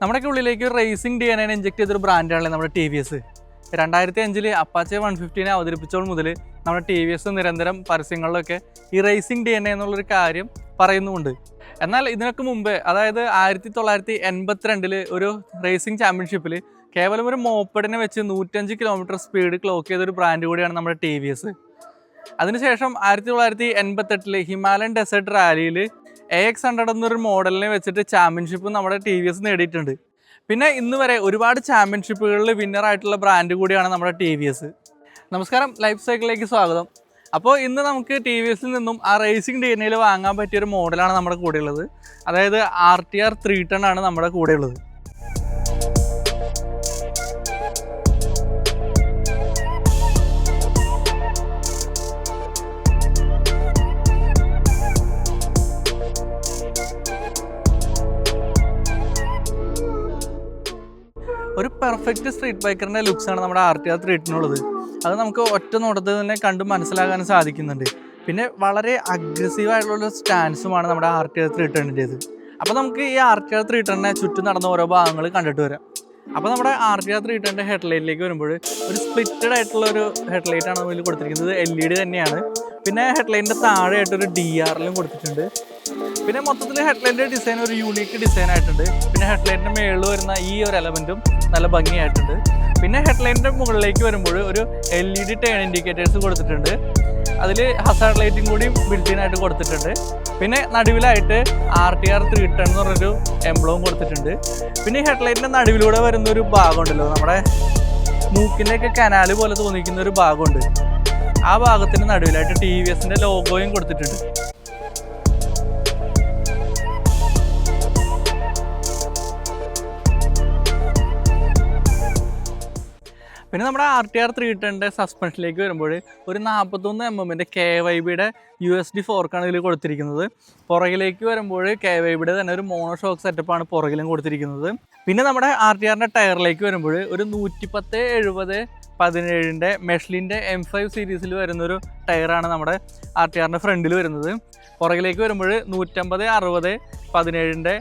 നമ്മുടെയൊക്കെ ഉള്ളിലേക്ക് racing D N A inject ചെയ്തൊരു ബ്രാൻഡാണല്ലേ നമ്മുടെ ടി വി എസ് രണ്ടായിരത്തി അഞ്ചിൽ അപ്പാച്ചെ വൺ ഫിഫ്റ്റീനെ അവതരിപ്പിച്ചോൾ മുതൽ നമ്മുടെ ടി വി എസ് നിരന്തരം പരസ്യങ്ങളിലൊക്കെ ഈ റേസിംഗ് ഡി എൻ എ എന്നുള്ളൊരു കാര്യം പറയുന്നുമുണ്ട്. എന്നാൽ ഇതിനൊക്കെ മുമ്പേ അതായത് ആയിരത്തി തൊള്ളായിരത്തി എൺപത്തിരണ്ടിൽ ഒരു റേസിംഗ് ചാമ്പ്യൻഷിപ്പിൽ കേവലം ഒരു മോപ്പഡിനെ വെച്ച് നൂറ്റഞ്ച് കിലോമീറ്റർ സ്പീഡ് ക്ലോക്ക് ചെയ്തൊരു ബ്രാൻഡ് കൂടിയാണ് നമ്മുടെ ടി വി എസ് അതിനുശേഷം ആയിരത്തി തൊള്ളായിരത്തി എൺപത്തെട്ടിൽ ഹിമാലയൻ ഡെസേർട്ട് റാലിയിൽ എ എക്സ് ഹൺഡ്രഡ് എന്നൊരു മോഡലിനെ വെച്ചിട്ട് ചാമ്പ്യൻഷിപ്പ് നമ്മുടെ ടി വി എസ് നേടിയിട്ടുണ്ട്. പിന്നെ ഇന്ന് വരെ ഒരുപാട് ചാമ്പ്യൻഷിപ്പുകളിൽ വിന്നർ ആയിട്ടുള്ള ബ്രാൻഡ് കൂടിയാണ് നമ്മുടെ ടി വി എസ് നമസ്കാരം ലൈഫ് സൈക്കിളിലേക്ക് സ്വാഗതം. അപ്പോൾ ഇന്ന് നമുക്ക് ടി വി എസിൽ നിന്നും ആ റേസിംഗ് ഡി എൻ എയിൽ വാങ്ങാൻ പറ്റിയ ഒരു മോഡലാണ് നമ്മുടെ കൂടെ ഉള്ളത്. അതായത് R T R three ten ആണ് നമ്മുടെ കൂടെ ഉള്ളത്. ഒരു പെർഫെക്റ്റ് സ്ട്രീറ്റ് ബൈക്കറിന്റെ ലുക്സാണ് നമ്മുടെ ആർ ടി ആർ ത്രീറ്റിനുള്ളത് അത് നമുക്ക് ഒറ്റ നോട്ടത്തിൽ തന്നെ കണ്ട് മനസ്സിലാക്കാൻ സാധിക്കുന്നുണ്ട്. പിന്നെ വളരെ അഗ്രസീവ് ആയിട്ടുള്ള സ്റ്റാൻസുമാണ് നമ്മുടെ ആർ ടി ആർ ത്രീ ടെണ്ണിന്റേത് അപ്പോൾ നമുക്ക് ഈ ആർ ടി ത്രീ ടെണ്ണിനെ ചുറ്റും നടന്ന ഓരോ ഭാഗങ്ങൾ കണ്ടിട്ട് വരാം. അപ്പോൾ നമ്മുടെ ആർ ടി ത്രീ ടെണ്ണിന്റെ ഹെഡ്ലൈറ്റിലേക്ക് വരുമ്പോൾ ഒരു സ്പ്ലിറ്റഡ് ആയിട്ടുള്ള ഒരു ഹെഡ്ലൈറ്റ് ആണ് അതിൽ കൊടുത്തിരിക്കുന്നത്. എൽ ഇ ഡി തന്നെയാണ്. പിന്നെ ഹെഡ്ലൈറ്റിന്റെ താഴെയായിട്ടൊരു ഡി ആറിലും കൊടുത്തിട്ടുണ്ട്. പിന്നെ മൊത്തത്തിൽ ഹെഡ്ലൈറ്റിന്റെ ഡിസൈൻ ഒരു യൂണീക്ക് ഡിസൈൻ ആയിട്ടുണ്ട്. പിന്നെ ഹെഡ്ലൈറ്റിന്റെ മേളിൽ വരുന്ന ഈ ഒരു എലമെന്റും നല്ല ഭംഗിയായിട്ടുണ്ട്. പിന്നെ ഹെഡ്ലൈറ്റിന്റെ മുകളിലേക്ക് വരുമ്പോൾ ഒരു L E D turn indicators കൊടുത്തിട്ടുണ്ട്. അതിൽ ഹസാർഡ് ലൈറ്റും കൂടി ബിൽറ്റിൻ ആയിട്ട് കൊടുത്തിട്ടുണ്ട്. പിന്നെ നടുവിലായിട്ട് R T R three ten എന്ന് പറഞ്ഞൊരു എംബ്ലവും കൊടുത്തിട്ടുണ്ട്. പിന്നെ ഹെഡ്ലൈറ്റിന്റെ നടുവിലൂടെ വരുന്ന ഒരു ഭാഗമുണ്ടല്ലോ. നമ്മുടെ മൂക്കിന്റെയൊക്കെ കനാൽ പോലെ തോന്നിക്കുന്ന ഒരു ഭാഗമുണ്ട്. ആ ഭാഗത്തിന് നടുവിലായിട്ട് ടി വി എസിന്റെ ലോഗോയും കൊടുത്തിട്ടുണ്ട്. പിന്നെ നമ്മുടെ ആർ ടി ആർ ത്രീ ടെന്റെ സസ്പെൻഷനിലേക്ക് വരുമ്പോൾ ഒരു നാൽപ്പത്തൊന്ന് എം എമ്മിന്റെ കെ വൈ ബിയുടെ യു എസ് ഡി ഫോർക്കാണ് ഇതിൽ കൊടുത്തിരിക്കുന്നത്. പുറകിലേക്ക് വരുമ്പോൾ കെ വൈ ബിയുടെ തന്നെ ഒരു മോണോ ഷോക്ക് സെറ്റപ്പാണ് പുറകിലും കൊടുത്തിരിക്കുന്നത്. പിന്നെ നമ്മുടെ ആർ ടി ആറിന്റെ ടയറിലേക്ക് വരുമ്പോൾ ഒരു നൂറ്റിപ്പത്ത് എഴുപത് പതിനേഴിന്റെ മെഷ്ലിന്റെ എം ഫൈവ് സീരീസിൽ വരുന്നൊരു ടയറാണ് നമ്മുടെ ആർ ടി ആറിന്റെ ഫ്രണ്ടിൽ വരുന്നത്. പുറകിലേക്ക് വരുമ്പോൾ നൂറ്റമ്പത് അറുപത് പതിനേഴിന്റെ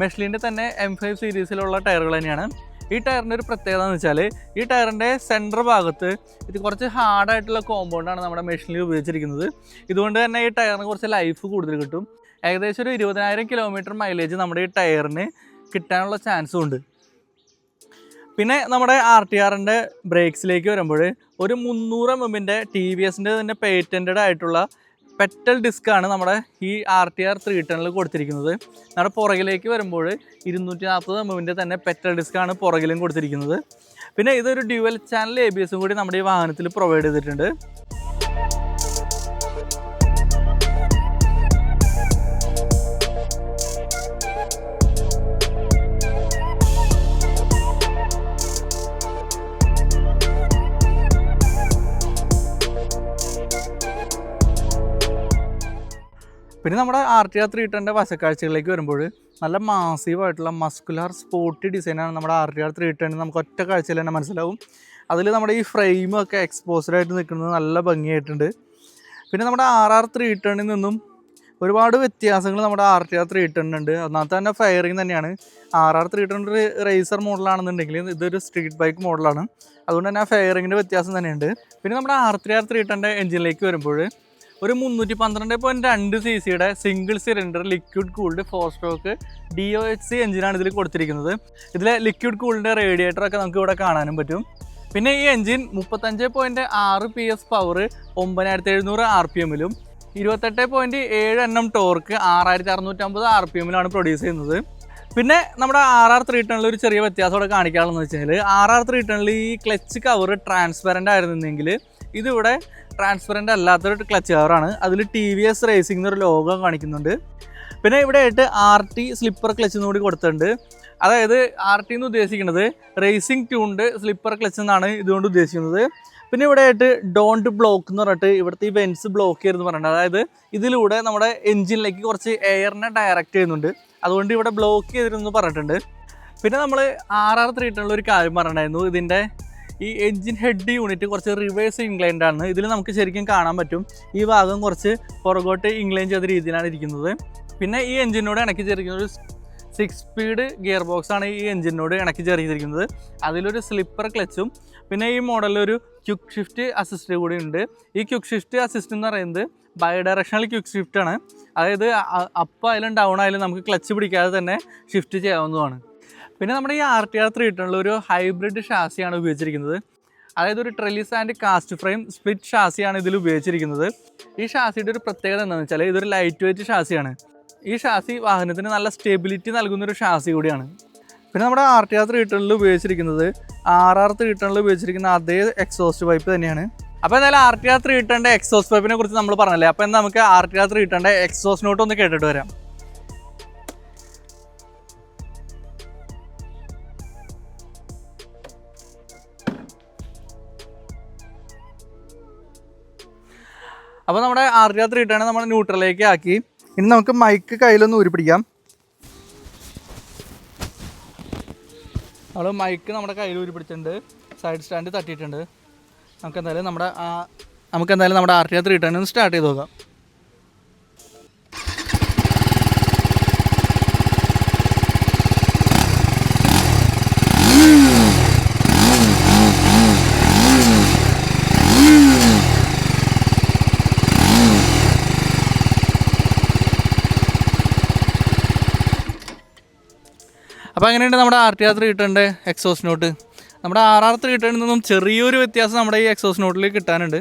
മെഷ്ലിന്റെ തന്നെ എം ഫൈവ് സീരീസിലുള്ള ടയറുകൾ തന്നെയാണ്. ഈ ടയറിന്റെ ഒരു പ്രത്യേകത എന്ന് വെച്ചാൽ ഈ ടയറിന്റെ സെന്റർ ഭാഗത്ത് ഇത് കുറച്ച് ഹാർഡായിട്ടുള്ള കോമ്പൗണ്ടാണ് നമ്മുടെ മെഷീനിൽ ഉപയോഗിച്ചിരിക്കുന്നത്. ഇതുകൊണ്ട് തന്നെ ഈ ടയറിന് കുറച്ച് ലൈഫ് കൂടുതൽ കിട്ടും. ഏകദേശം ഒരു ഇരുപതിനായിരം കിലോമീറ്റർ മൈലേജ് നമ്മുടെ ഈ ടയറിന് കിട്ടാനുള്ള ചാൻസും ഉണ്ട്. പിന്നെ നമ്മുടെ ആർ ടി ആറിന്റെ ബ്രേക്സിലേക്ക് വരുമ്പോൾ ഒരു മുന്നൂറ് എം എമ്മിന്റെ ടി വി എസിന്റെ തന്നെ പേറ്റന്റഡ് ആയിട്ടുള്ള പെറ്റൽ ഡിസ്ക് ആണ് നമ്മുടെ ഈ ആർ ടി ആർ ത്രീ ടെണിൽ കൊടുത്തിരിക്കുന്നത്. നമ്മുടെ പുറകിലേക്ക് വരുമ്പോൾ ഇരുന്നൂറ്റി നാൽപ്പത് എമ്മിന്റെ തന്നെ പെറ്റൽ ഡിസ്ക് ആണ് പുറകിലും കൊടുത്തിരിക്കുന്നത്. പിന്നെ ഇതൊരു ഡ്യുവൽ ചാനൽ എ ബി എസും കൂടി നമ്മുടെ ഈ വാഹനത്തിൽ പ്രൊവൈഡ് ചെയ്തിട്ടുണ്ട്. പിന്നെ നമ്മുടെ ആർ ടി ആർ ത്രീ ടെന്റെ വശക്കാഴ്ചകളിലേക്ക് വരുമ്പോൾ നല്ല മാസീവായിട്ടുള്ള മസ്കുലാർ സ്പോർട്ടി ഡിസൈനാണ് നമ്മുടെ R T R three ten നമുക്ക് ഒറ്റ കാഴ്ചയിൽ തന്നെ മനസ്സിലാവും. അതിൽ നമ്മുടെ ഈ ഫ്രെയിമൊക്കെ എക്സ്പോസ്ഡ് ആയിട്ട് നിൽക്കുന്നത് നല്ല ഭംഗിയായിട്ടുണ്ട്. പിന്നെ നമ്മുടെ ആർ ആർ ത്രീ ടെണ്ണിൽ നിന്നും ഒരുപാട് വ്യത്യാസങ്ങൾ നമ്മുടെ ആർ ടി ആർ ത്രീ ടെണ്ണുണ്ട് ഒന്നാമത്തെ തന്നെ ഫയറിങ് തന്നെയാണ്. ആർ ആർ ത്രീ ടെൺ ഒരു റേസർ മോഡലാണെന്നുണ്ടെങ്കിൽ ഇതൊരു സ്ട്രീറ്റ് ബൈക്ക് മോഡലാണ് അതുകൊണ്ട് തന്നെ ആ ഫയറിങ്ങിന്റെ വ്യത്യാസം തന്നെയുണ്ട്. പിന്നെ നമ്മുടെ ആർ ത്രീ ആർ ത്രീ ടെന്റെ എഞ്ചിനിലേക്ക് വരുമ്പോൾ ഒരു മുന്നൂറ്റി പന്ത്രണ്ട് പോയിന്റ് രണ്ട് സി സിയുടെ single cylinder liquid cooled four stroke D O H C എഞ്ചിനാണ് ഇതിൽ കൊടുത്തിരിക്കുന്നത്. ഇതിലെ ലിക്വിഡ് കൂളിന്റെ റേഡിയേറ്ററൊക്കെ നമുക്ക് ഇവിടെ കാണാനും പറ്റും. പിന്നെ ഈ എഞ്ചിൻ മുപ്പത്തഞ്ച് പോയിന്റ് ആറ് പി എസ് പവർ ഒമ്പതിനായിരത്തി എഴുന്നൂറ് ആർ പി എമ്മിലും ഇരുപത്തെട്ട് പോയിന്റ് ഏഴ് എണ്ണം ടോർക്ക് ആറായിരത്തി അറുന്നൂറ്റമ്പത് ആർ പി എമ്മിലാണ് പ്രൊഡ്യൂസ് ചെയ്യുന്നത്. പിന്നെ നമ്മുടെ ആർ ആർ ത്രീ ടണിൽ ഒരു ചെറിയ വ്യത്യാസം ഇവിടെ കാണിക്കാനുള്ളതെന്ന് വെച്ചാൽ ആർ ആർ ത്രീ ടണിൽ ഈ ക്ലച്ച് കവർ ട്രാൻസ്പെറന്റ് ആയിരുന്നെങ്കിൽ ഇതിവിടെ ട്രാൻസ്പെറന്റ് അല്ലാത്തൊരു ക്ലച്ച് കവറാണ് അതിൽ ടി വി എസ് റേസിംഗ് എന്നൊരു ലോഗോ കാണിക്കുന്നുണ്ട്. പിന്നെ ഇവിടെ ആയിട്ട് ആർ ടി സ്ലിപ്പർ ക്ലച്ച് കൂടി കൊടുത്തിട്ടുണ്ട്. അതായത് ആർ ടി എന്ന് ഉദ്ദേശിക്കുന്നത് റേസിംഗ് ട്യൂൺഡ് സ്ലിപ്പർ ക്ലച്ച് എന്നാണ് ഇതുകൊണ്ട് ഉദ്ദേശിക്കുന്നത്. പിന്നെ ഇവിടെ ആയിട്ട് ഡോണ്ട് ബ്ലോക്ക് എന്ന് പറഞ്ഞിട്ട് ഇവിടുത്തെ ഈ വെൻസ് ബ്ലോക്ക് ചെയ്യുന്നു പറഞ്ഞിട്ടുണ്ട്. അതായത് ഇതിലൂടെ നമ്മുടെ എഞ്ചിനിലേക്ക് കുറച്ച് എയറിനെ ഡയറക്റ്റ് ചെയ്യുന്നുണ്ട്. അതുകൊണ്ട് ഇവിടെ ബ്ലോക്ക് ചെയ്തിരുന്നു പറഞ്ഞിട്ടുണ്ട്. പിന്നെ നമ്മൾ ആർ ആർ ത്രീ ഒരു കാര്യം പറഞ്ഞിട്ടുണ്ടായിരുന്നു. ഇതിന്റെ ഈ എഞ്ചിൻ ഹെഡ് യൂണിറ്റ് കുറച്ച് റിവേഴ്സ് ഇൻക്ലൈൻഡ് ആണ്. ഇതിൽ നമുക്ക് ശരിക്കും കാണാൻ പറ്റും. ഈ ഭാഗം കുറച്ച് പുറകോട്ട് ഇൻക്ലൈൻ ചെയ്ത രീതിയിലാണ് ഇരിക്കുന്നത്. പിന്നെ ഈ എഞ്ചിനോട് ഇണക്കി ചേർക്കുന്ന ഒരു സിക്സ് സ്പീഡ് ഗിയർ ബോക്സ് ആണ് ഈ എഞ്ചിനോട് ഇണക്കി ചേർത്തിരിക്കുന്നത്. അതിലൊരു സ്ലിപ്പർ ക്ലച്ചും പിന്നെ ഈ മോഡലിലൊരു ക്യുക്ക് ഷിഫ്റ്റ് അസിസ്റ്റ് കൂടി ഉണ്ട്. ഈ ക്യുക്ക് ഷിഫ്റ്റ് അസിസ്റ്റ് എന്ന് പറയുന്നത് ബൈ ഡയറക്ഷണൽ ക്യുക്ക് ഷിഫ്റ്റ് ആണ്. അതായത് അപ്പ് ആയാലും ഡൗൺ ആയാലും നമുക്ക് ക്ലച്ച് പിടിക്കാതെ തന്നെ ഷിഫ്റ്റ് ചെയ്യാവുന്നതാണ്. പിന്നെ നമ്മുടെ ഈ ആർ ടി ആർ ത്രീ ഇട്ടുള്ള ഒരു ഹൈബ്രിഡ് ഷാസിയാണ് ഉപയോഗിച്ചിരിക്കുന്നത്. അതായത് ഒരു trellis and cast frame split ഷാസിയാണ് ഇതിൽ ഉപയോഗിച്ചിരിക്കുന്നത്. ഈ ഷാസിയുടെ ഒരു പ്രത്യേകത എന്താണെന്ന് വെച്ചാൽ ഇതൊരു ലൈറ്റ് വെയിറ്റ് ഷാസിയാണ് ഈ ഷാസി വാഹനത്തിന് നല്ല സ്റ്റെബിലിറ്റി നൽകുന്ന ഒരു ഷാസി കൂടിയാണ്. പിന്നെ നമ്മുടെ ആർ ടി ആർ ത്രീ ടണിൽ ഉപയോഗിച്ചിരിക്കുന്നത് ആർ ആർ ത്രീ ടണിൽ ഉപയോഗിച്ചിരിക്കുന്ന അതേ എക്സോസ്റ്റ് പൈപ്പ് തന്നെയാണ്. അപ്പോൾ എന്തായാലും ആർ ടി ആർ ത്രീ ടണിന്റെ എക്സോസ്റ്റ് പൈപ്പിനെ കുറിച്ച് നമ്മൾ പറഞ്ഞല്ലേ? അപ്പോൾ നമുക്ക് ആർ ടി ആർ ത്രീ ടണിന്റെ എക്സോസ്റ്റ് നോട്ട് ഒന്ന് കേട്ടിട്ട് വരാം. അപ്പോൾ നമ്മുടെ ആർ ടി നമ്മൾ ന്യൂട്രലിലേക്ക് ആക്കി. ഇനി നമുക്ക് മൈക്ക് കയ്യിലൊന്ന് ഊരിപ്പിടിക്കാം. നമ്മൾ മൈക്ക് നമ്മുടെ കയ്യിൽ ഊരി പിടിച്ചിട്ടുണ്ട് സൈഡ് സ്റ്റാൻഡ് തട്ടിയിട്ടുണ്ട്. നമുക്ക് എന്തായാലും നമ്മുടെ നമുക്ക് എന്തായാലും നമ്മുടെ R T R three start ചെയ്ത് നോക്കാം. അപ്പോൾ അങ്ങനെയുണ്ട് നമ്മുടെ ആർ ടി ആർ ത്രീ കിട്ടേണ്ടത് എക്സോസ് നോട്ട് നമ്മുടെ ആർ ആർ ത്രീ ടണ്ണിൽ നിന്നും ചെറിയൊരു വ്യത്യാസം നമ്മുടെ ഈ എക്സോസ് നോട്ടിൽ കിട്ടാനുണ്ട്.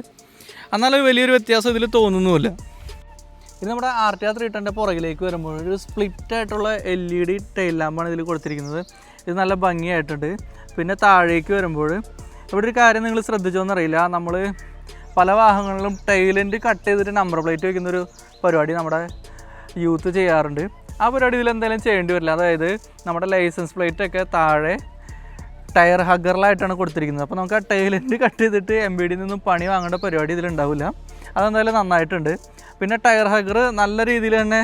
എന്നാലും വലിയൊരു വ്യത്യാസം ഇതിൽ തോന്നുന്നുമില്ല. ഇത് നമ്മുടെ ആർ ടി ആർ ത്രീ കിട്ടേണ്ട പുറകിലേക്ക് വരുമ്പോൾ ഒരു സ്പ്ലിറ്റ് ആയിട്ടുള്ള എൽ ഇ ഡി ടൈൽ ലാമ്പാണ് ഇതിൽ കൊടുത്തിരിക്കുന്നത്. ഇത് നല്ല ഭംഗിയായിട്ടുണ്ട്. പിന്നെ താഴേക്ക് വരുമ്പോൾ ഇവിടെ ഒരു കാര്യം നിങ്ങൾ ശ്രദ്ധിച്ചോന്നറിയില്ല നമ്മൾ പല വാഹനങ്ങളിലും ടൈലന്റ് കട്ട് ചെയ്തിട്ട് നമ്പർ പ്ലേറ്റ് വയ്ക്കുന്നൊരു പരിപാടി നമ്മുടെ യൂത്ത് ചെയ്യാറുണ്ട്. ആ പരിപാടി ഇതിൽ ചെയ്യേണ്ടി വരില്ല. അതായത് നമ്മുടെ ലൈസൻസ് പ്ലേറ്റ് ഒക്കെ താഴെ ടയർ ഹഗറിലായിട്ടാണ് കൊടുത്തിരിക്കുന്നത്. അപ്പോൾ നമുക്ക് ആ ടൈലന്റ് കട്ട് ചെയ്തിട്ട് എം ബി ഡിയിൽ നിന്നും പണി വാങ്ങേണ്ട പരിപാടി ഇതിലുണ്ടാവില്ല അതെന്തായാലും നന്നായിട്ടുണ്ട്. പിന്നെ ടയർ ഹഗർ നല്ല രീതിയിൽ തന്നെ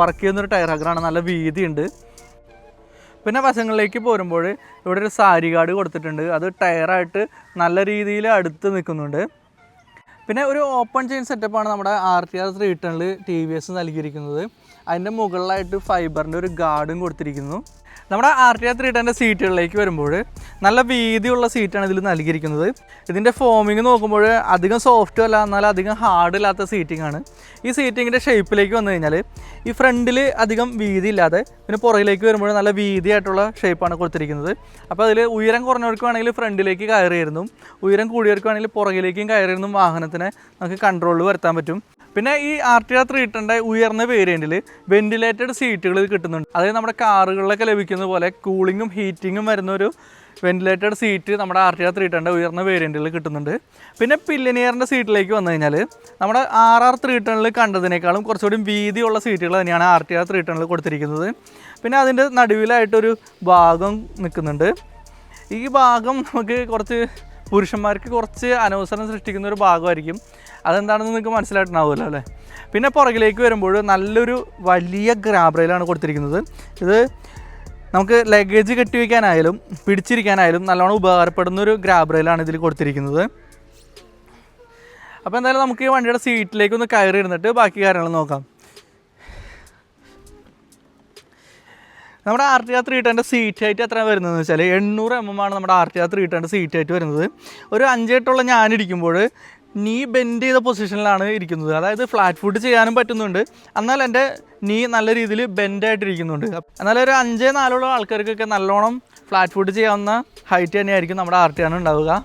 വർക്ക് ചെയ്യുന്നൊരു ടയർ ഹഗറാണ് നല്ല വീതിയുണ്ട്. പിന്നെ വശങ്ങളിലേക്ക് പോരുമ്പോൾ ഇവിടെ ഒരു സാരി കാർഡ് കൊടുത്തിട്ടുണ്ട്. അത് ടയറായിട്ട് നല്ല രീതിയിൽ അടുത്ത് നിൽക്കുന്നുണ്ട്. പിന്നെ ഒരു ഓപ്പൺ ചെയിൻ സെറ്റപ്പാണ് നമ്മുടെ ആർ ടി ആർ ത്രീ ടണിൽ ടി വി എസ് നൽകിയിരിക്കുന്നത്. അതിന്റെ മുകളിലായിട്ട് ഫൈബറിന്റെ ഒരു ഗാർഡും കൊടുത്തിരിക്കുന്നു. നമ്മുടെ ആർ ടി ആർ ത്രീ ടെന്റെ സീറ്റുകളിലേക്ക് വരുമ്പോൾ നല്ല വീതിയുള്ള സീറ്റാണ് ഇതിൽ നൽകിയിരിക്കുന്നത്. ഇതിന്റെ ഫോമിങ് നോക്കുമ്പോൾ അധികം സോഫ്റ്റും അല്ല എന്നാൽ അധികം ഹാർഡ് ഇല്ലാത്ത സീറ്റിംഗ് ആണ്. ഈ സീറ്റിങ്ങിന്റെ ഷേപ്പിലേക്ക് വന്നു കഴിഞ്ഞാൽ ഈ ഫ്രണ്ടിൽ അധികം വീതി ഇല്ലാതെ പിന്നെ പുറകിലേക്ക് വരുമ്പോൾ നല്ല വീതിയായിട്ടുള്ള ഷേപ്പാണ് കൊടുത്തിരിക്കുന്നത്. അപ്പോൾ അതിൽ ഉയരം കുറഞ്ഞവർക്ക് വേണമെങ്കിൽ ഫ്രണ്ടിലേക്ക് കയറിയിരുന്നു. ഉയരം കൂടിയവർക്ക് വേണമെങ്കിൽ പുറകിലേക്കും കയറിയിരുന്നു. വാഹനത്തിനെ നമുക്ക് കൺട്രോളിൽ വരുത്താൻ പറ്റും. പിന്നെ ഈ ആർ ടി ആർ ത്രീ ടെന്റെ ഉയർന്ന വേരിയന്റിൽ വെന്റിലേറ്റഡ് സീറ്റുകൾ കിട്ടുന്നുണ്ട്. അതായത് നമ്മുടെ കാറുകളിലൊക്കെ ലഭിക്കുന്ന പോലെ കൂളിങ്ങും ഹീറ്റിങ്ങും വരുന്ന ഒരു വെന്റിലേറ്റഡ് സീറ്റ് നമ്മുടെ ആർ ടി ആർ ത്രീ ഇട്ടേണ്ട ഉയർന്ന വേരിയന്റിൽ കിട്ടുന്നുണ്ട്. പിന്നെ പില്ലനിയറിന്റെ സീറ്റിലേക്ക് വന്നു കഴിഞ്ഞാൽ നമ്മുടെ ആർ ആർ ത്രീ ടെണിൽ കണ്ടതിനേക്കാളും കുറച്ചുകൂടി വീതിയുള്ള സീറ്റുകൾ തന്നെയാണ് ആർ ടി ആർ ത്രീ ടെണിൽ കൊടുത്തിരിക്കുന്നത്. പിന്നെ അതിന്റെ നടുവിലായിട്ടൊരു ഭാഗം നിൽക്കുന്നുണ്ട്. ഈ ഭാഗം നമുക്ക് കുറച്ച് പുരുഷന്മാർക്ക് കുറച്ച് അനവസരം സൃഷ്ടിക്കുന്ന ഒരു ഭാഗമായിരിക്കും. അതെന്താണെന്ന് നിങ്ങൾക്ക് മനസ്സിലായിട്ടുണ്ടാവുമല്ലോ അല്ലേ? പിന്നെ പുറകിലേക്ക് വരുമ്പോൾ നല്ലൊരു വലിയ ഗ്രാബ് റെയിലാണ് കൊടുത്തിരിക്കുന്നത്. ഇത് നമുക്ക് ലഗേജ് കെട്ടി വയ്ക്കാനായാലും പിടിച്ചിരിക്കാനായാലും നല്ലോണം ഉപകാരപ്പെടുന്ന ഒരു ഗ്രാബ് റെയിലാണ് ഇതിൽ കൊടുത്തിരിക്കുന്നത്. അപ്പോൾ എന്തായാലും നമുക്ക് ഈ വണ്ടിയുടെ സീറ്റിലേക്ക് ഒന്ന് കയറി ഇരുന്നിട്ട് ബാക്കി കാര്യങ്ങൾ നോക്കാം. നമ്മുടെ ആർ ടി ആർ ത്രീ ടെന്റെ സീറ്റ് ഹൈറ്റ് എത്രയാണ് വരുന്നതെന്ന് വെച്ചാൽ എണ്ണൂറ് എം എം ആണ് നമ്മുടെ ആർ ടി ആർ ത്രീ ടെന്റെ സീറ്റ് ഹൈറ്റ് വരുന്നത്. ഒരു അഞ്ചെട്ടുള്ള ഞാനിരിക്കുമ്പോൾ നീ ബെൻഡ് ചെയ്ത പൊസിഷനിലാണ് ഇരിക്കുന്നത്. അതായത് ഫ്ലാറ്റ് ഫുഡ് ചെയ്യാനും പറ്റുന്നുണ്ട്. എന്നാൽ എന്റെ നീ നല്ല രീതിയിൽ ബെൻഡായിട്ടിരിക്കുന്നുണ്ട് എന്നാൽ ഒരു അഞ്ച് നാലുള്ള ആൾക്കാർക്കൊക്കെ നല്ലോണം ഫ്ലാറ്റ് ഫുഡ് ചെയ്യാവുന്ന ഹൈറ്റ് തന്നെയായിരിക്കും നമ്മുടെ ആർട്ടിയാണ് ഉണ്ടാവുക.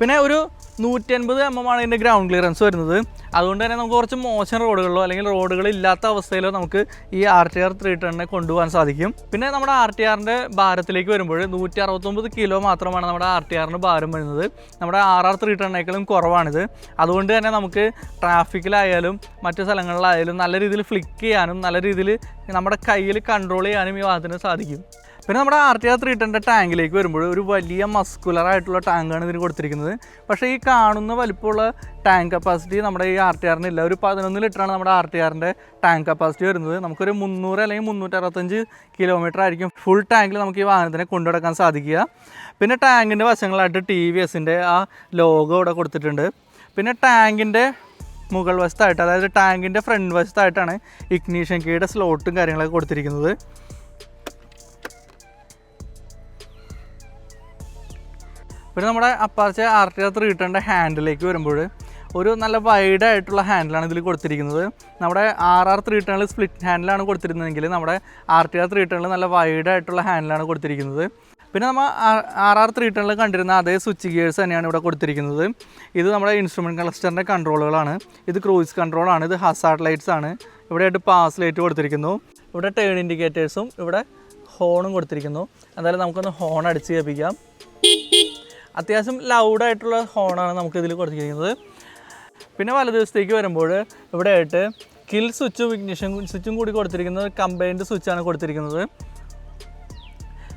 പിന്നെ ഒരു നൂറ്റി അൻപത് എം എം ആണ് ഇതിന്റെ ഗ്രൗണ്ട് ക്ലിയറൻസ് വരുന്നത്. അതുകൊണ്ട് തന്നെ നമുക്ക് കുറച്ച് മോശം റോഡുകളിലോ അല്ലെങ്കിൽ റോഡുകൾ ഇല്ലാത്ത അവസ്ഥയിലോ നമുക്ക് ഈ ആർ ടി ആർ ത്രീ ടണ്ണിനെ കൊണ്ടുപോകാൻ സാധിക്കും. പിന്നെ നമ്മുടെ ആർ ടി ആറിന്റെ ഭാരത്തിലേക്ക് വരുമ്പോൾ നൂറ്റി അറുപത്തൊമ്പത് കിലോ മാത്രമാണ് നമ്മുടെ ആർ ടി ആറിന് ഭാരം വരുന്നത്. നമ്മുടെ ആർ ആർ ത്രീ ടണ്ണേക്കാളും കുറവാണിത്. അതുകൊണ്ട് തന്നെ നമുക്ക് ട്രാഫിക്കിലായാലും മറ്റു സ്ഥലങ്ങളിലായാലും നല്ല രീതിയിൽ ഫ്ലിക്ക് ചെയ്യാനും നല്ല രീതിയിൽ നമ്മുടെ കയ്യിൽ കൺട്രോൾ ചെയ്യാനും ഈ വാഹനത്തിന് സാധിക്കും. പിന്നെ നമ്മുടെ ആർ ടി ആർ ത്രീ ടെന്റെ ടാങ്കിലേക്ക് വരുമ്പോൾ ഒരു വലിയ മസ്കുലർ ആയിട്ടുള്ള ടാങ്കാണ് ഇതിന് കൊടുത്തിരിക്കുന്നത്. പക്ഷേ ഈ കാണുന്ന വലിപ്പമുള്ള ടാങ്ക് കപ്പാസിറ്റി നമ്മുടെ ഈ ആർ ടി ആറിനില്ല ഒരു പതിനൊന്ന് ലിറ്ററാണ് നമ്മുടെ ആർ ടി ആറിന്റെ ടാങ്ക് കപ്പാസിറ്റി വരുന്നത്. നമുക്കൊരു മുന്നൂറ് അല്ലെങ്കിൽ മുന്നൂറ്ററുപത്തഞ്ച് കിലോമീറ്റർ ആയിരിക്കും ഫുൾ ടാങ്കിൽ നമുക്ക് ഈ വാഹനത്തിനെ കൊണ്ടുനടക്കാൻ സാധിക്കുക. പിന്നെ ടാങ്കിന്റെ വശങ്ങളായിട്ട് ടി വി എസിന്റെ ആ ലോഗോ ഇവിടെ കൊടുത്തിട്ടുണ്ട്. പിന്നെ ടാങ്കിന്റെ മുകൾ വശത്തായിട്ട് അതായത് ടാങ്കിന്റെ ഫ്രണ്ട് വശത്തായിട്ടാണ് ഇഗ്നീഷൻ കീയുടെ സ്ലോട്ടും കാര്യങ്ങളൊക്കെ കൊടുത്തിരിക്കുന്നത്. പിന്നെ നമ്മുടെ Apache R T R three ടെന്റെ ഹാൻഡിലേക്ക് വരുമ്പോൾ ഒരു നല്ല വൈഡ് ആയിട്ടുള്ള ഹാൻഡിലാണ് ഇതിൽ കൊടുത്തിരിക്കുന്നത്. നമ്മുടെ ആർ ആർ ത്രീ ടെണിൽ സ്പ്ലിറ്റ് ഹാൻഡിലാണ് കൊടുത്തിരുന്നതെങ്കിൽ നമ്മുടെ ആർ ടി ആർ ത്രീ ടെണിൽ നല്ല വൈഡ് ആയിട്ടുള്ള ഹാൻഡിലാണ് കൊടുത്തിരിക്കുന്നത്. പിന്നെ നമ്മൾ ആർ ആർ ത്രീ ടെണിൽ കണ്ടിരുന്ന അതേ സ്വിച്ച് ഗിയേഴ്സ് തന്നെയാണ് ഇവിടെ കൊടുത്തിരിക്കുന്നത്. ഇത് നമ്മുടെ ഇൻസ്ട്രുമെന്റ് ക്ലസ്റ്ററിന്റെ കൺട്രോളുകളാണ് ഇത് ക്രൂയിസ് കൺട്രോളാണ് ഇത് ഹസാർഡ് ലൈറ്റ്സ് ആണ്. ഇവിടെയായിട്ട് പാസ് ലൈറ്റ് കൊടുത്തിരിക്കുന്നു. ഇവിടെ ടേൺ ഇൻഡിക്കേറ്റേഴ്സും ഇവിടെ ഹോണും കൊടുത്തിരിക്കുന്നു. എന്തായാലും നമുക്കൊന്ന് ഹോൺ അടിച്ച് കേൾപ്പിക്കാം. അത്യാവശ്യം ലൗഡായിട്ടുള്ള ഹോണാണ് നമുക്കിതിൽ കൊടുത്തിരിക്കുന്നത്. പിന്നെ വലതുവശത്തേക്ക് വരുമ്പോൾ ഇവിടെ ആയിട്ട് കിൽ സ്വിച്ചും ഇഗ്നിഷൻ സ്വിച്ചും കൂടി കൊടുത്തിരിക്കുന്നത് കമ്പൈൻഡ് സ്വിച്ചാണ് കൊടുത്തിരിക്കുന്നത്.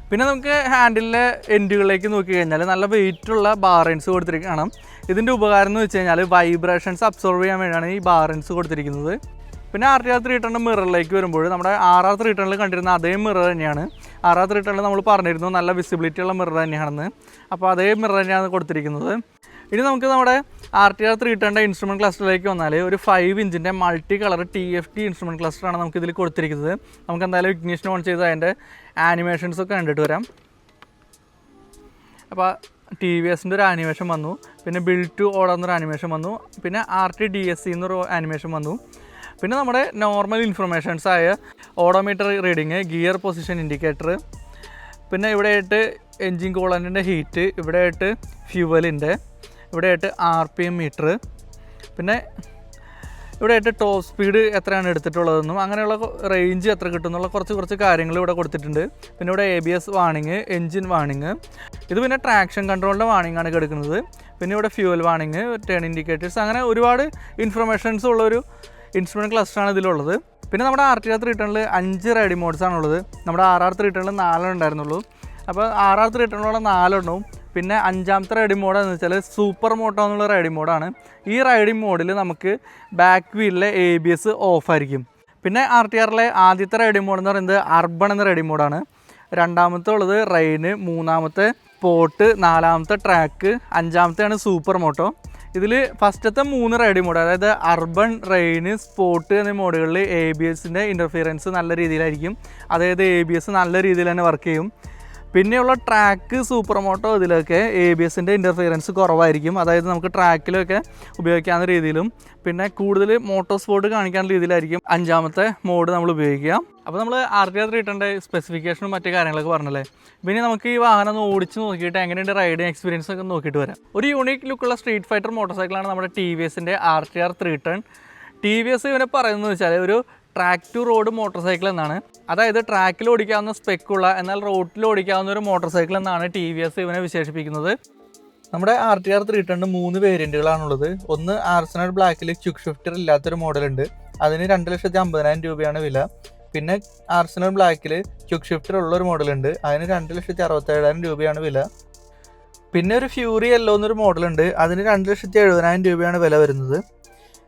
പിന്നെ നമുക്ക് ഹാൻഡിലിലെ എൻഡുകളിലേക്ക് നോക്കി കഴിഞ്ഞാൽ നല്ല വെയിറ്റുള്ള ബാറൻസ് കൊടുത്തിരിക്കണം ഇതിന്റെ ഉപകാരം എന്ന് വെച്ച് കഴിഞ്ഞാൽ വൈബ്രേഷൻസ് അബ്സോർവ് ചെയ്യാൻ വേണ്ടിയാണ് ഈ ബാറൻസ് കൊടുത്തിരിക്കുന്നത്. പിന്നെ ആർ ടി ആർ ത്രീ ടണ്ണിന്റെ മിററിലേക്ക് വരുമ്പോൾ നമ്മുടെ ആർ ആർ ത്രീ ടണ്ണിൽ കണ്ടിരുന്ന അതേ മിറർ തന്നെയാണ്. ആർ ആർ ത്രീ ടണ്ണിൽ നമ്മൾ പറഞ്ഞിരുന്നു നല്ല വിസിബിലിറ്റി ഉള്ള മിറർ തന്നെയാണെന്ന്. അപ്പോൾ അതേ മിറർ തന്നെയാണ് കൊടുത്തിരിക്കുന്നത്. ഇനി നമുക്ക് നമ്മുടെ ആർ ടി ആർ ത്രീ ടെന്റെ ഇൻസ്ട്രുമെന്റ് ക്ലസ്റ്ററിലേക്ക് വന്നാൽ ഒരു five ഇഞ്ചിന്റെ multi colour T F T instrument ക്ലസ്റ്ററാണ് നമുക്ക് ഇതിൽ കൊടുത്തിരിക്കുന്നത്. നമുക്ക് എന്തായാലും ഇഗ്നീഷൻ ഓൺ ചെയ്ത് അതിന്റെ ആനിമേഷൻസ് ഒക്കെ കണ്ടിട്ട് വരാം. അപ്പോൾ ടി വി എസിന്റെ ഒരു ആനിമേഷൻ വന്നു. പിന്നെ ബിൽ ടു ഓർഡർ എന്നൊരു ആനിമേഷൻ വന്നു. പിന്നെ R T D S C എന്നൊരു ആനിമേഷൻ വന്നു. പിന്നെ നമ്മുടെ നോർമൽ ഇൻഫർമേഷൻസ് ആയ odometer reading gear position indicator പിന്നെ ഇവിടെയായിട്ട് എൻജിൻ കൂളന്റിന്റെ ഹീറ്റ് ഇവിടെയായിട്ട് ഫ്യൂവലിന്റെ ഇവിടെയായിട്ട് ആർ പി എം മീറ്റർ പിന്നെ ഇവിടെയായിട്ട് ടോപ്പ് സ്പീഡ് എത്രയാണ് എടുത്തിട്ടുള്ളതെന്നും അങ്ങനെയുള്ള റേഞ്ച് എത്ര കിട്ടുന്നുള്ള കുറച്ച് കുറച്ച് കാര്യങ്ങൾ ഇവിടെ കൊടുത്തിട്ടുണ്ട്. പിന്നെ ഇവിടെ എ ബി എസ് വാണിങ് എൻജിൻ വാണിങ് ഇത് പിന്നെ ട്രാക്ഷൻ കൺട്രോളിന്റെ വാണിംഗ് ആണ് കിടക്കുന്നത് പിന്നെ ഇവിടെ ഫ്യൂവൽ വാണിങ് ടേൺ ഇൻഡിക്കേറ്റേഴ്സ് അങ്ങനെ ഒരുപാട് ഇൻഫർമേഷൻസ് ഉള്ളൊരു ഇൻസ്ട്രുമെന്റ് ക്ലസ്റ്ററാണ് ഇതിലുള്ളത്. പിന്നെ നമ്മുടെ ആർ ടി ആർ ത്രീ ടണിൽ അഞ്ച് റൈഡിംഗ് മോഡ്സ് ഉള്ളത് നമ്മുടെ ആർ ആർ ത്രീ ടണിൽ നാലെണ്ണം ഉണ്ടായിരുന്നുള്ളൂ. അപ്പോൾ ആർ ആർ ത്രീ ടണിലുള്ള നാലെണ്ണവും പിന്നെ അഞ്ചാമത്തെ റൈഡിംഗ് മോഡ് എന്ന് വെച്ചാൽ സൂപ്പർ മോട്ടോ എന്നുള്ള റൈഡിംഗ് മോഡാണ് ഈ റൈഡിംഗ് മോഡിൽ നമുക്ക് ബാക്ക് വീലിലെ എ ബി എസ് ഓഫ് ആയിരിക്കും. പിന്നെ ആർ ടി ആറിലെ ആദ്യത്തെ റൈഡിംഗ് മോഡ് എന്ന് പറയുന്നത് അർബൺ എന്ന റൈഡിംഗ് മോഡാണ് രണ്ടാമത്തെ ഉള്ളത് റെയിന് മൂന്നാമത്തെ പോട്ട് നാലാമത്തെ ട്രാക്ക് അഞ്ചാമത്തെയാണ് സൂപ്പർ മോട്ടോ ഇതിൽ ഫസ്റ്റത്തെ മൂന്ന് റൈഡ് മോഡ് അതായത് അർബൺ റെയിന് സ്പോർട്ട് എന്നീ മോഡുകളിൽ എ ബി എസിന്റെ ഇന്റർഫിയറൻസ് നല്ല രീതിയിലായിരിക്കും. അതായത് എ ബി എസ് നല്ല രീതിയിൽ തന്നെ വർക്ക് ചെയ്യും. പിന്നെയുള്ള ട്രാക്ക് സൂപ്പർ മോട്ടോ ഇതിലൊക്കെ എ ബി എസിന്റെ ഇന്റർഫിയറൻസ് കുറവായിരിക്കും. അതായത് നമുക്ക് ട്രാക്കിലൊക്കെ ഉപയോഗിക്കാവുന്ന രീതിയിലും പിന്നെ കൂടുതൽ മോട്ടോ സ്പോർട്ട് കാണിക്കാൻ രീതിയിലായിരിക്കും അഞ്ചാമത്തെ മോഡ് നമ്മൾ ഉപയോഗിക്കുക. അപ്പോൾ നമ്മൾ ആർ ടി ആർ സ്പെസിഫിക്കേഷനും മറ്റു കാര്യങ്ങളൊക്കെ പറഞ്ഞല്ലേ? പിന്നെ നമുക്ക് ഈ വാഹനം ഒന്ന് ഓടിച്ച് നോക്കിയിട്ട് എങ്ങനെയുണ്ട് റൈഡിങ് എക്സ്പീരിയൻസ് ഒക്കെ നോക്കിയിട്ട് വരാം. ഒരു യൂണിക് ലുക്കുള്ള സ്ട്രീറ്റ് ഫൈറ്റർ മോട്ടോർ സൈക്കിളാണ് നമ്മുടെ ടി വി എസിന്റെ R T R three ten T V S ഇവനെ പറയുന്നത് വെച്ചാൽ ഒരു track to road motor cycle എന്നാണ്. അതായത് ട്രാക്കിൽ ഓടിക്കാവുന്ന സ്പെക്കുള്ള എന്നാൽ റോഡിൽ ഓടിക്കാവുന്ന ഒരു മോട്ടോർ സൈക്കിൾ എന്നാണ് ടി വി എസ് ഇവനെ വിശേഷിപ്പിക്കുന്നത്. നമ്മുടെ ആർ ടി ആർ ത്രീ ടണ്ണിന് മൂന്ന് വേരിയന്റുകളാണുള്ളത് ഒന്ന് ആർസണൽ ബ്ലാക്കിൽ ക്യുക്ക് ഷിഫ്റ്റർ ഇല്ലാത്തൊരു മോഡലുണ്ട്. അതിന് രണ്ട് ലക്ഷത്തി അമ്പതിനായിരം രൂപയാണ് വില. പിന്നെ ആർസണൽ ബ്ലാക്കിൽ ക്യുക്ക് ഷിഫ്റ്റർ ഉള്ള ഒരു മോഡലുണ്ട്. അതിന് രണ്ട് ലക്ഷത്തി അറുപത്തേഴായിരം രൂപയാണ് വില. പിന്നെ ഒരു ഫ്യൂറി യെല്ലോ എന്നൊരു മോഡലുണ്ട്. അതിന് രണ്ട് ലക്ഷത്തി എഴുപതിനായിരം രൂപയാണ് വില വരുന്നത്.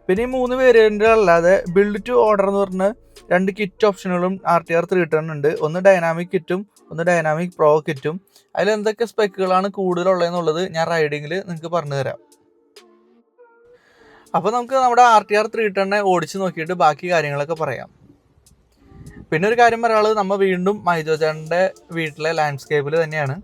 പിന്നെ ഈ മൂന്ന് വേരിയന്റുകളല്ലാതെ ബിൽഡ് ടു ഓർഡർ എന്ന് പറഞ്ഞ രണ്ട് കിറ്റ് ഓപ്ഷനുകളും ആർ ടി ആർ ത്രീ ഉണ്ട് ഒന്ന് ഡൈനാമിക് കിറ്റും ഒന്ന് ഡൈനാമിക് പ്രോ കിറ്റും അതിൽ എന്തൊക്കെ സ്പെക്കുകളാണ് കൂടുതലുള്ളതെന്നുള്ളത് ഞാൻ റൈഡിങ്ങിൽ നിങ്ങൾക്ക് പറഞ്ഞു തരാം. അപ്പോൾ നമുക്ക് നമ്മുടെ ആർ ടി ആർ ത്രീ ടണ്ണെ ഓടിച്ച് നോക്കിയിട്ട് ബാക്കി കാര്യങ്ങളൊക്കെ പറയാം. പിന്നെ ഒരു കാര്യം പറയാനുള്ളത് നമ്മൾ വീണ്ടും മൈജോ ചേട്ടന്റെ വീട്ടിലെ ലാൻഡ്സ്കേപ്പിൽ തന്നെയാണ്.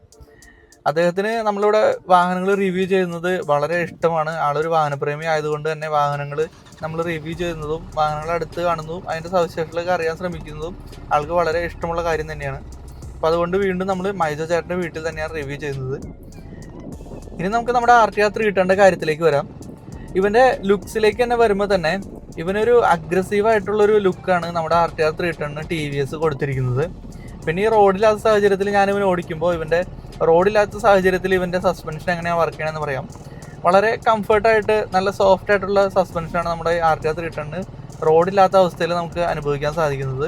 അദ്ദേഹത്തിന് നമ്മളിവിടെ വാഹനങ്ങൾ റിവ്യൂ ചെയ്യുന്നത് വളരെ ഇഷ്ടമാണ്. ആളൊരു വാഹനപ്രേമി ആയതുകൊണ്ട് തന്നെ വാഹനങ്ങൾ നമ്മൾ റിവ്യൂ ചെയ്യുന്നതും വാഹനങ്ങൾ അടുത്ത് കാണുന്നതും അതിന്റെ സവിശേഷതകളൊക്കെ അറിയാൻ ശ്രമിക്കുന്നതും ആൾക്ക് വളരെ ഇഷ്ടമുള്ള കാര്യം തന്നെയാണ്. അപ്പോൾ അതുകൊണ്ട് വീണ്ടും നമ്മൾ മൈജോ ചേട്ടന്റെ വീട്ടിൽ തന്നെയാണ് റിവ്യൂ ചെയ്യുന്നത്. ഇനി നമുക്ക് നമ്മുടെ ആർ ടി ആർ ത്രീ ടണ്ണിന്റെ കാര്യത്തിലേക്ക് വരാം. ഇവന്റെ ലുക്സിലേക്ക് തന്നെ വരുമ്പോൾ തന്നെ ഇവനൊരു അഗ്രസീവ് ആയിട്ടുള്ളൊരു ലുക്കാണ് നമ്മുടെ R T R three T V S കൊടുത്തിരിക്കുന്നത്. പിന്നെ ഈ റോഡില്ലാത്ത സാഹചര്യത്തിൽ ഞാൻ ഇവനെ ഓടിക്കുമ്പോൾ ഇവന്റെ റോഡില്ലാത്ത സാഹചര്യത്തിൽ ഇവന്റെ സസ്പെൻഷൻ എങ്ങനെയാണ് വർക്ക് ചെയ്യണമെന്ന് പറയാം. വളരെ കംഫർട്ടായിട്ട് നല്ല സോഫ്റ്റ് ആയിട്ടുള്ള സസ്പെൻഷനാണ് നമ്മുടെ ആർ ടി ആർ ടണ്ണ് റോഡില്ലാത്ത അവസ്ഥയിൽ നമുക്ക് അനുഭവിക്കാൻ സാധിക്കുന്നത്.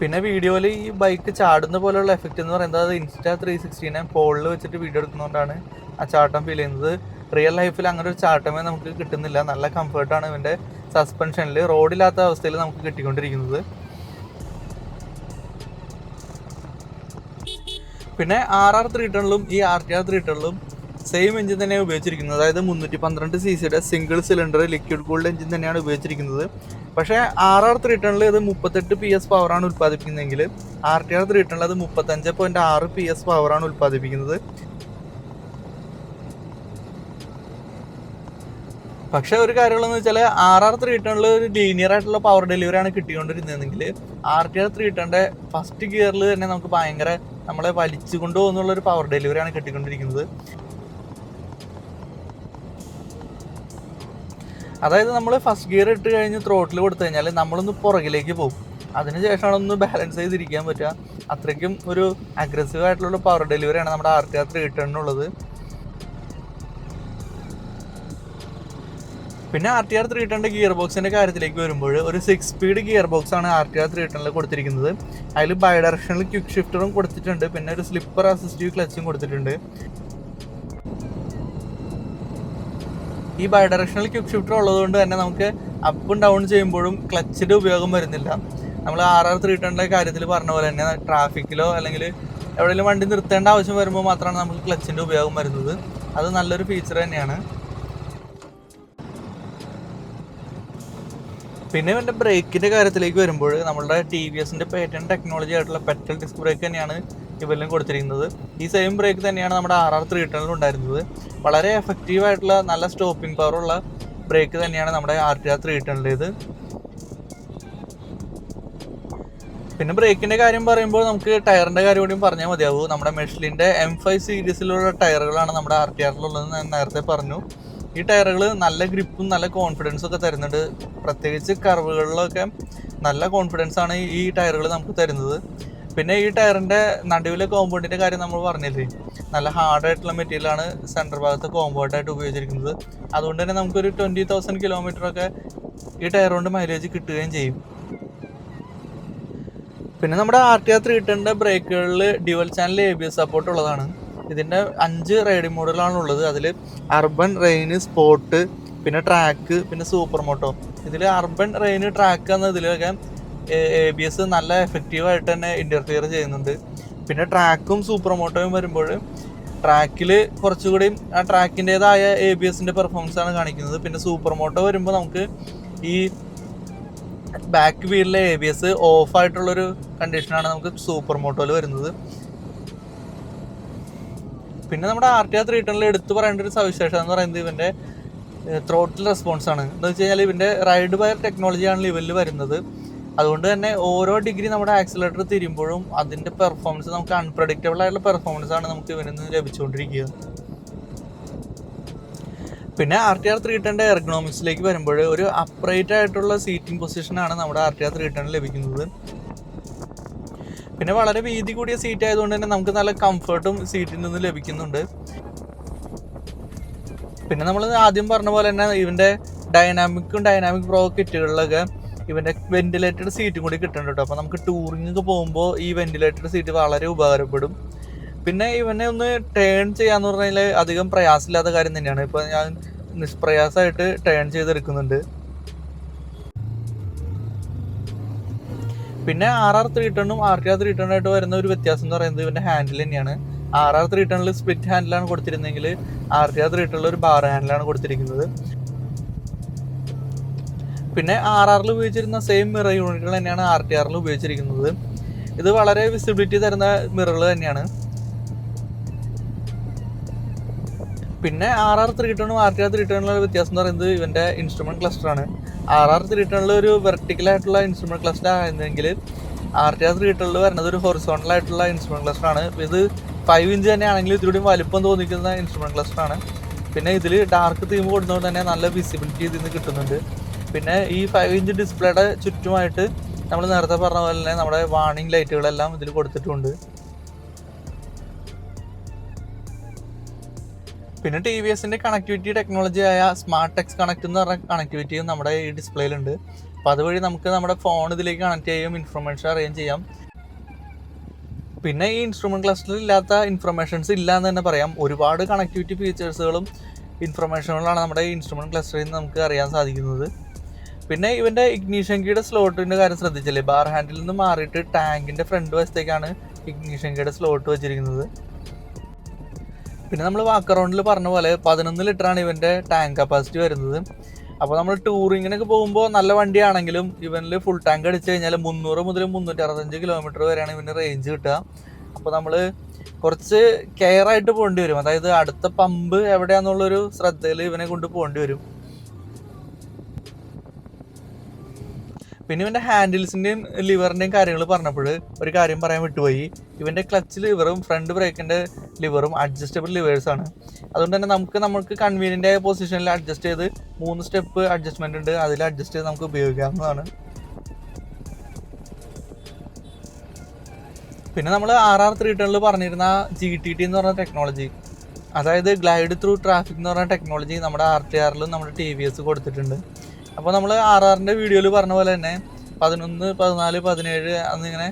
പിന്നെ വീഡിയോയിൽ ഈ ബൈക്ക് ചാടുന്ന പോലെയുള്ള എഫക്റ്റ് എന്ന് പറയുന്നത് അത് ഇൻസ്റ്റാ ത്രീ സിക്സ്റ്റീനെ പോളിൽ വെച്ചിട്ട് വീഡിയോ എടുക്കുന്നതുകൊണ്ടാണ് ആ ചാട്ടം ഫീൽ ചെയ്യുന്നത്. റിയൽ ലൈഫിൽ അങ്ങനെ ഒരു ചാട്ടമേ നമുക്ക് കിട്ടുന്നില്ല. നല്ല കംഫർട്ടാണ് ഇവന്റെ സസ്പെൻഷനിൽ റോഡില്ലാത്ത അവസ്ഥയിൽ നമുക്ക് കിട്ടിക്കൊണ്ടിരിക്കുന്നത്. പിന്നെ ആർ ആർ ത്രീ ടണിലും ഈ ആർ ടി ആർ ത്രീ ടണിലും സെയിം എഞ്ചിൻ തന്നെയാണ് ഉപയോഗിച്ചിരിക്കുന്നത്. അതായത് മുന്നൂറ്റി പന്ത്രണ്ട് സി സിയുടെ single cylinder liquid cooled engine തന്നെയാണ് ഉപയോഗിച്ചിരിക്കുന്നത്. പക്ഷേ ആർ ആർ ത്രീ ടണിൽ ഇത് മുപ്പത്തെട്ട് പി എസ് പവറാണ് ഉൽപ്പാദിപ്പിക്കുന്നതെങ്കിൽ ആർ ടി ആർ ത്രീ ടണിൽ അത് മുപ്പത്തഞ്ച് പോയിന്റ് ആറ് പി എസ് പവറാണ് ഉൽപ്പാദിപ്പിക്കുന്നത്. പക്ഷേ ഒരു കാര്യമുള്ളതെന്ന് വെച്ചാൽ ആർ ആർ ത്രീ ടണിൽ ഒരു ലീനിയർ ആയിട്ടുള്ള പവർ ഡെലിവറി ആണ് കിട്ടിക്കൊണ്ടിരുന്നതെങ്കിൽ ആർ ടി ആർ ത്രീ ടണിന്റെ ഫസ്റ്റ് ഗിയറിൽ തന്നെ നമുക്ക് ഭയങ്കര നമ്മളെ വലിച്ചു കൊണ്ടുപോകുന്നുള്ള ഒരു പവർ ഡെലിവറിയാണ് കിട്ടിക്കൊണ്ടിരിക്കുന്നത്. അതായത് നമ്മൾ ഫസ്റ്റ് ഗിയർ ഇട്ട് കഴിഞ്ഞ് ത്രോട്ടിൽ കൊടുത്തു കഴിഞ്ഞാൽ നമ്മളൊന്ന് പുറകിലേക്ക് പോകും. അതിനുശേഷമാണ് ഒന്ന് ബാലൻസ് ചെയ്തിരിക്കാൻ പറ്റുക. അത്രയ്ക്കും ഒരു അഗ്രസീവ് ആയിട്ടുള്ള പവർ ഡെലിവറിയാണ് നമ്മുടെ ആർ ടി ആർ ത്രീ ടണിനുള്ളത് പിന്നെ ആർ ടി ആർ ത്രീ ടെന്റെ ഗിയർ ബോക്സിന്റെ കാര്യത്തിലേക്ക് വരുമ്പോൾ ഒരു സിക്സ് സ്പീഡ് ഗിയർ ബോക്സ് ആണ് ആർ ടി ആർ ത്രീ ടണിൽ കൊടുത്തിരിക്കുന്നത്. അതിൽ ബൈ ഡയറക്ഷണൽ ക്വിക്ക് ഷിഫ്റ്ററും കൊടുത്തിട്ടുണ്ട്. പിന്നെ ഒരു സ്ലിപ്പർ അസിസ്റ്റീവ് ക്ലച്ചും കൊടുത്തിട്ടുണ്ട്. ഈ ബൈ ഡയറക്ഷണൽ ക്വിക്ക് ഷിഫ്റ്റർ ഉള്ളതുകൊണ്ട് തന്നെ നമുക്ക് അപ്പും ഡൗൺ ചെയ്യുമ്പോഴും ക്ലച്ചിന്റെ ഉപയോഗം വരുന്നില്ല. നമ്മൾ ആർ ആർ ത്രീ ടണിന്റെ കാര്യത്തിൽ പറഞ്ഞ പോലെ തന്നെ ട്രാഫിക്കിലോ അല്ലെങ്കിൽ എവിടെയെങ്കിലും വണ്ടി നിർത്തേണ്ട ആവശ്യം വരുമ്പോൾ മാത്രമാണ് നമുക്ക് ക്ലച്ചിന്റെ ഉപയോഗം വരുന്നത്. അത് നല്ലൊരു ഫീച്ചർ തന്നെയാണ്. പിന്നെ ഇവന്റെ ബ്രേക്കിന്റെ കാര്യത്തിലേക്ക് വരുമ്പോൾ നമ്മളുടെ ടി വി എസിന്റെ പേറ്റേൺ ടെക്നോളജി ആയിട്ടുള്ള പെറ്റൽ ഡിസ്ക് ബ്രേക്ക് തന്നെയാണ് ഇവരിലും കൊടുത്തിരിക്കുന്നത്. ഈ സെയിം ബ്രേക്ക് തന്നെയാണ് നമ്മുടെ ആർ ആർ ത്രീ ടണിലും ഉണ്ടായിരുന്നത്. വളരെ എഫക്റ്റീവ് ആയിട്ടുള്ള നല്ല സ്റ്റോപ്പിംഗ് പവറുള്ള ബ്രേക്ക് തന്നെയാണ് നമ്മുടെ ആർ ടി ആർ ത്രീ ടണിലേത് പിന്നെ ബ്രേക്കിന്റെ കാര്യം പറയുമ്പോൾ നമുക്ക് ടയറിന്റെ കാര്യം കൂടിയും പറഞ്ഞാൽ മതിയാവും. നമ്മുടെ മെഷലിന്റെ എം ഫൈവ് സീരീസിലുള്ള ടയറുകളാണ് നമ്മുടെ ആർ ടി ആറിലുള്ളതെന്ന് ഞാൻ നേരത്തെ പറഞ്ഞു. ഈ ടയറുകൾ നല്ല ഗ്രിപ്പും നല്ല കോൺഫിഡൻസും ഒക്കെ തരുന്നുണ്ട്. പ്രത്യേകിച്ച് കർവുകളിലൊക്കെ നല്ല കോൺഫിഡൻസ് ആണ് ഈ ടയറുകൾ നമുക്ക് തരുന്നത്. പിന്നെ ഈ ടയറിന്റെ നടുവിലെ കോമ്പൗണ്ടിന്റെ കാര്യം നമ്മൾ പറഞ്ഞില്ലേ? നല്ല ഹാർഡ് ആയിട്ടുള്ള മെറ്റീരിയലാണ് സെന്റർ ഭാഗത്ത് കോമ്പൗണ്ട് ആയിട്ട് ഉപയോഗിച്ചിരിക്കുന്നത്. അതുകൊണ്ട് തന്നെ നമുക്കൊരു ട്വന്റി തൗസൻഡ് കിലോമീറ്റർ ഒക്കെ ഈ ടയർ കൊണ്ട് മൈലേജ് കിട്ടുകയും ചെയ്യും. പിന്നെ നമ്മുടെ ആർ ടി ആർ ത്രീ ടെന്റെ ബ്രേക്കുകളിൽ dual channel A B S support ഉള്ളതാണ്. ഇതിന്റെ അഞ്ച് റൈഡിംഗ് മോഡലാണ് ഉള്ളത് അതിൽ അർബൻ റെയിന് സ്പോട്ട് പിന്നെ ട്രാക്ക് പിന്നെ സൂപ്പർ മോട്ടോ ഇതിൽ അർബൻ റെയിന് ട്രാക്ക് എന്നതിലൊക്കെ എ ബി എസ് നല്ല എഫക്റ്റീവായിട്ട് തന്നെ ഇന്റർഫിയർ ചെയ്യുന്നുണ്ട്. പിന്നെ ട്രാക്കും സൂപ്പർ മോട്ടോയും വരുമ്പോൾ ട്രാക്കിൽ കുറച്ചുകൂടി ആ ട്രാക്കിന്റേതായ എ ബി എസിന്റെ പെർഫോമൻസ് ആണ് കാണിക്കുന്നത്. പിന്നെ സൂപ്പർ മോട്ടോ വരുമ്പോൾ നമുക്ക് ഈ ബാക്ക് വീലിലെ എ ബി എസ് ഓഫായിട്ടുള്ളൊരു കണ്ടീഷനാണ് നമുക്ക് സൂപ്പർ മോട്ടോയിൽ വരുന്നത്. പിന്നെ നമ്മുടെ ആർ ടി ആർ ത്രീ ടണിൽ എടുത്തു പറയേണ്ട ഒരു സവിശേഷത എന്ന് പറയുന്നത് ഇവന്റെ ത്രോട്ടിൽ റെസ്പോൺസ് ആണ്. എന്ന് വെച്ച് കഴിഞ്ഞാൽ ഇവന്റെ റൈഡ് വയർ ടെക്നോളജിയാണ് ലെവലിൽ വരുന്നത്. അതുകൊണ്ട് തന്നെ ഓരോ ഡിഗ്രി നമ്മുടെ ആക്സിലേറ്റർ തിരിയുമ്പോഴും അതിന്റെ പെർഫോമൻസ് നമുക്ക് അൺപ്രഡിക്റ്റബിൾ ആയിട്ടുള്ള പെർഫോമൻസ് ആണ് നമുക്ക് ഇവനിൽ നിന്ന് ലഭിച്ചുകൊണ്ടിരിക്കുക. പിന്നെ ആർ ടി ആർ ത്രീ ടെന്റെ എർഗണോമിക്സിലേക്ക് വരുമ്പോൾ ഒരു അപ്രൈറ്റ് ആയിട്ടുള്ള സീറ്റിംഗ് പൊസിഷനാണ് നമ്മുടെ R T R three ten ലഭിക്കുന്നത്. പിന്നെ വളരെ വീതി കൂടിയ സീറ്റ് ആയതുകൊണ്ട് തന്നെ നമുക്ക് നല്ല കംഫർട്ടും സീറ്റിൽ നിന്ന് ലഭിക്കുന്നുണ്ട്. പിന്നെ നമ്മൾ ആദ്യം പറഞ്ഞ പോലെ തന്നെ ഇവന്റെ ഡൈനാമിക്കും ഡൈനാമിക് പ്രോ കിറ്റുകളിലൊക്കെ ഇവന്റെ വെന്റിലേറ്റഡ് സീറ്റും കൂടി കിട്ടുന്നുണ്ട് കേട്ടോ. അപ്പോൾ നമുക്ക് ടൂറിംഗ് ഒക്കെ പോകുമ്പോൾ ഈ വെന്റിലേറ്റഡ് സീറ്റ് വളരെ ഉപകാരപ്പെടും. പിന്നെ ഇവനെ ഒന്ന് ടേൺ ചെയ്യാന്ന് പറഞ്ഞാൽ അധികം പ്രയാസമില്ലാത്ത കാര്യം തന്നെയാണ്. ഇപ്പൊ ഞാൻ നിഷ്പ്രയാസമായിട്ട് ടേൺ ചെയ്തെടുക്കുന്നുണ്ട്. പിന്നെ ആർ ആർ ത്രീ ടണ്ണും ആർ ടി ആർ ത്രീ ടണ്ണായിട്ട് വരുന്ന ഒരു വ്യത്യാസം എന്ന് പറയുന്നത് ഇവന്റെ ഹാൻഡിൽ തന്നെയാണ്. ആർ ആർ ത്രീ ടണ്ണിൽ സ്പ്ലിറ്റ് ഹാൻഡിലാണ് കൊടുത്തിരുന്നെങ്കിൽ ആർ ടി ആർ ത്രീ ടണ്ണിൽ ഒരു ബാർ ഹാൻഡിലാണ് കൊടുത്തിരിക്കുന്നത്. പിന്നെ ആർ ആറിൽ ഉപയോഗിച്ചിരുന്ന സെയിം മിറർ യൂണിറ്റുകൾ തന്നെയാണ് ആർ ടി ആറിൽ ഉപയോഗിച്ചിരിക്കുന്നത്. ഇത് വളരെ വിസിബിലിറ്റി തരുന്ന മിററുകൾ തന്നെയാണ്. പിന്നെ ആർ ആർ ത്രീ ടണും ആർ ടി ആർ ത്രീ ടണിലുള്ള വ്യത്യാസം എന്ന് പറയുന്നത് ഇവന്റെ ഇൻസ്ട്രുമെന്റ് ക്ലസ്റ്റർ ആണ്. ആർ ആർ ത്രീ ടണിൽ ഒരു വെർട്ടിക്കൽ ആയിട്ടുള്ള ഇൻസ്ട്രുമെന്റ് ക്ലസ്റ്റർ ആയിരുന്നെങ്കിൽ ആർ ടി ആർ ത്രീ ടണിൽ വരുന്നത് ഒരു ഹൊറിസോണ്ടൽ ആയിട്ടുള്ള ഇൻസ്ട്രുമെന്റ് ക്ലസ്റ്റർ ആണ്. ഇത് ഫൈവ് ഇഞ്ച് തന്നെ ആണെങ്കിൽ ഇതിലൂടെ വലുപ്പം തോന്നിക്കുന്ന ഇൻസ്ട്രുമെന്റ് ക്ലസ്റ്റർ ആണ്. പിന്നെ ഇതിൽ ഡാർക്ക് തീം കൊടുത്തുകൊണ്ട് തന്നെ നല്ല വിസിബിലിറ്റി ഇതിൽ നിന്ന് കിട്ടുന്നുണ്ട്. പിന്നെ ഈ ഫൈവ് ഇഞ്ച് ഡിസ്പ്ലേയുടെ ചുറ്റുമായിട്ട് നമ്മൾ നേരത്തെ പറഞ്ഞ പോലെ തന്നെ നമ്മുടെ വാർണിംഗ് ലൈറ്റുകളെല്ലാം ഇതിൽ കൊടുത്തിട്ടുണ്ട്. പിന്നെ ടി വി എസിന്റെ കണക്ടിവിറ്റി ടെക്നോളജി ആയ സ്മാർട്ട് ടെക്സ് കണക്ട് എന്ന് പറഞ്ഞ കണക്ടിവിറ്റിയും നമ്മുടെ ഈ ഡിസ്പ്ലേയിലുണ്ട് അപ്പോൾ അതുവഴി നമുക്ക് നമ്മുടെ ഫോൺ ഇതിലേക്ക് കണക്ട് ചെയ്യും ഇൻഫർമേഷൻ അറിയുകയും ചെയ്യാം. പിന്നെ ഈ ഇൻസ്ട്രുമെന്റ് ക്ലസ്റ്ററിൽ ഇല്ലാത്ത ഇൻഫർമേഷൻസ് ഇല്ല എന്ന് തന്നെ പറയാം. ഒരുപാട് കണക്ടിവിറ്റി ഫീച്ചേഴ്സുകളും ഇൻഫർമേഷനുകളാണ് നമ്മുടെ ഈ ഇൻസ്ട്രുമെന്റ് ക്ലസ്റ്ററിൽ നിന്ന് നമുക്ക് അറിയാൻ സാധിക്കുന്നത്. പിന്നെ ഇവന്റെ ഇഗ്നീഷൻ കീയുടെ സ്ലോട്ടിന്റെ കാര്യം ശ്രദ്ധിച്ചില്ലേ? ബാർ ഹാൻഡിൽ നിന്ന് മാറിയിട്ട് ടാങ്കിന്റെ ഫ്രണ്ട് വശത്തേക്കാണ് ഇഗ്നീഷൻ കീയുടെ സ്ലോട്ട് വെച്ചിരിക്കുന്നത്. പിന്നെ നമ്മൾ വാക്കറൗണ്ടിൽ പറഞ്ഞ പോലെ പതിനൊന്ന് ലിറ്ററാണ് ഇവന്റെ ടാങ്ക് കപ്പാസിറ്റി വരുന്നത്. അപ്പോൾ നമ്മൾ ടൂറിങ്ങിനൊക്കെ പോകുമ്പോൾ നല്ല വണ്ടിയാണെങ്കിലും ഇവനിൽ ഫുൾ ടാങ്ക് അടിച്ചു കഴിഞ്ഞാൽ മുന്നൂറ് മുതൽ മുന്നൂറ്റി അറുപത്തഞ്ച് കിലോമീറ്റർ വരെയാണ് ഇവന്റെ റേഞ്ച് കിട്ടുക. അപ്പോൾ നമ്മൾ കുറച്ച് കെയർ ആയിട്ട് പോകേണ്ടി വരും. അതായത് അടുത്ത പമ്പ് എവിടെയാണെന്നുള്ളൊരു ശ്രദ്ധയിൽ ഇവനെ കൊണ്ട് പോകേണ്ടി വരും. പിന്നെ ഇവന്റെ ഹാൻഡിൽസിന്റെയും ലിവറിന്റെയും കാര്യങ്ങൾ പറഞ്ഞപ്പോൾ ഒരു കാര്യം പറയാൻ വിട്ടുപോയി. ഇവന്റെ ക്ലച്ച് ലിവറും ഫ്രണ്ട് ബ്രേക്കിന്റെ ലിവറും അഡ്ജസ്റ്റബിൾ ലിവേഴ്സ് ആണ്. അതുകൊണ്ട് തന്നെ നമുക്ക് നമുക്ക് കൺവീനിയന്റ് ആയ പൊസിഷനിൽ അഡ്ജസ്റ്റ് ചെയ്ത് മൂന്ന് സ്റ്റെപ്പ് അഡ്ജസ്റ്റ്മെന്റ് ഉണ്ട്. അതിൽ അഡ്ജസ്റ്റ് ചെയ്ത് നമുക്ക് ഉപയോഗിക്കാവുന്നതാണ്. പിന്നെ നമ്മൾ ആർ ആർ ത്രീ ടണിൽ പറഞ്ഞിരുന്ന ജി ടി ടി എന്ന് പറഞ്ഞ ടെക്നോളജി അതായത് ഗ്ലൈഡ് ത്രൂ ട്രാഫിക് എന്ന് പറഞ്ഞ ടെക്നോളജി നമ്മുടെ ആർ ടി ആറിലും നമ്മുടെ ടി വി എസ് കൊടുത്തിട്ടുണ്ട്. അപ്പോൾ നമ്മൾ ആർ ആറിന്റെ വീഡിയോയിൽ പറഞ്ഞ പോലെ തന്നെ പതിനൊന്ന് പതിനാല് പതിനേഴ് അന്നിങ്ങനെ